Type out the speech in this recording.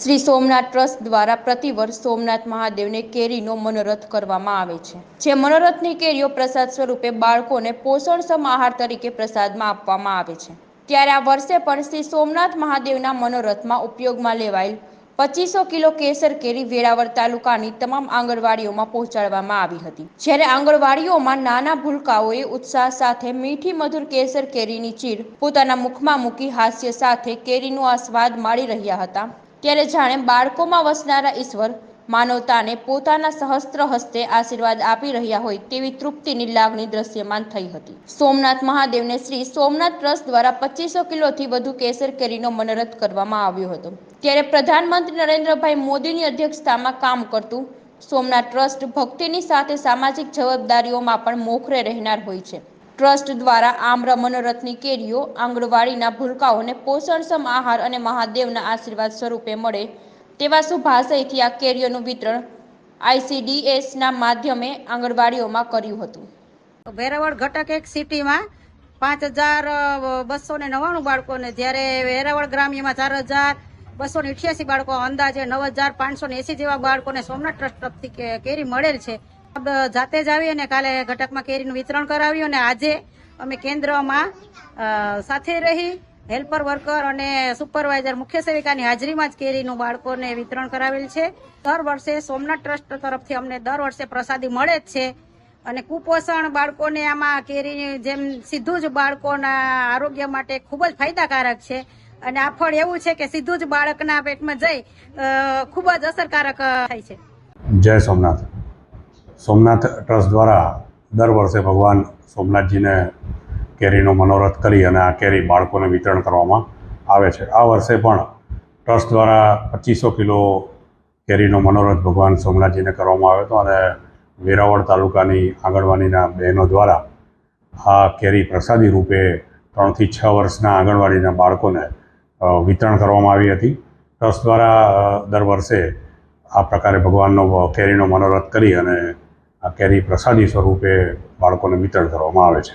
Shri Somnath trust દ્વારા પ્રતિવર્ષ સોમનાથ મહાદેવને કેરીનો મનોરથ કરવામાં આવે છે, જે મનોરથની કેરીઓ પ્રસાદ સ્વરૂપે બાળકોને પોષણક્ષમ આહાર તરીકે પ્રસાદમાં આપવામાં આવે છે. ત્યારે આ વર્ષે પણ શ્રી સોમનાથ મહાદેવના મનોરથમાં ઉપયોગમાં લેવાયેલ પચીસો કિલો કેસર કેરી વેરાવળ તાલુકાની તમામ આંગણવાડીઓમાં પહોંચાડવામાં આવી હતી. જ્યારે આંગણવાડીઓમાં નાના ભૂલકાઓએ ઉત્સાહ સાથે મીઠી મધુર કેસર કેરીની ચીર પોતાના મુખમાં મૂકી હાસ્ય સાથે કેરીનો આ સ્વાદ માણી રહ્યા હતા. ત્યારે જાણે બાળકોમાં વસનારા ઈશ્વર માનવતાને પોતાના સહસ્ત્ર હસ્તે આશીર્વાદ આપી રહ્યા હોય તેવી તૃપ્તિની લાગણી દ્રશ્યમાન થઈ હતી. સોમનાથ મહાદેવને શ્રી સોમનાથ ટ્રસ્ટ દ્વારા પચીસો કિલોથી વધુ કેસર કેરીનો મનોરથ કરવામાં આવ્યો હતો. ત્યારે પ્રધાનમંત્રી નરેન્દ્રભાઈ મોદીની અધ્યક્ષતામાં કામ કરતું સોમનાથ ટ્રસ્ટ ભક્તિની સાથે સામાજિક જવાબદારીઓમાં પણ મોખરે રહેનાર હોય છે. ટ્રસ્ટ દ્વારા આમ્ર મનોરથની કેરીઓ, આંગણવાડીના ભૂલકાઓને પોષણક્ષમ આહાર અને મહાદેવના આશીર્વાદ સ્વરૂપે મળે તેવા શુભાશયથી આ કેરીઓનું વિતરણ આઈસીડીએસના માધ્યમે આંગણવાડીઓમાં કર્યું હતું. વેરાવળ ઘટક એક સિટીમાં પાંચ હજાર બસો ને નવ્વાણું બાળકોને જ્યારે વેરાવળ ગ્રામ્યમાં ચાર હજાર બસો ને બાળકો અંદાજે નવ હજાર પાંચસો ને એસી જેવા બાળકોને સોમનાથ ટ્રસ્ટ તરફથી કેરી મળેલ છે. જાતે જ આવી અને કાલે ઘટકમાં કેરીનું વિતરણ કરાવ્યું અને આજે અમે કેન્દ્રમાં સાથે રહી હેલ્પર વર્કર અને સુપરવાઇઝર મુખ્ય સેવિકાની હાજરીમાં જ કેરીનું બાળકોને વિતરણ કરાવેલ છે. દર વર્ષે સોમનાથ ટ્રસ્ટ તરફથી અમને દર વર્ષે પ્રસાદી મળે જ છે અને કુપોષણ બાળકોને આમાં કેરી જેમ સીધું જ બાળકોના આરોગ્ય માટે ખૂબ જ ફાયદાકારક છે. અને આ ફળ એવું છે કે સીધું જ બાળકના પેટમાં જઈ ખૂબ જ અસરકારક થાય છે. જય સોમનાથ. સોમનાથ ટ્રસ્ટ દ્વારા દર વર્ષે ભગવાન સોમનાથજીને કેરીનો મનોરથ કરી અને આ કેરી બાળકોને વિતરણ કરવામાં આવે છે. આ વર્ષે પણ ટ્રસ્ટ દ્વારા પચીસો કિલો કેરીનો મનોરથ ભગવાન સોમનાથજીને કરવામાં આવ્યો હતો અને વેરાવળ તાલુકાની આંગણવાડીના બહેનો દ્વારા આ કેરી પ્રસાદી રૂપે ત્રણથી છ વર્ષના આંગણવાડીના બાળકોને વિતરણ કરવામાં આવી હતી. ટ્રસ્ટ દ્વારા દર વર્ષે આ પ્રકારે ભગવાનનો કેરીનો મનોરથ કરી અને આ કેરી પ્રસાદી સ્વરૂપે બાળકોને વિતરણ કરવામાં આવે છે.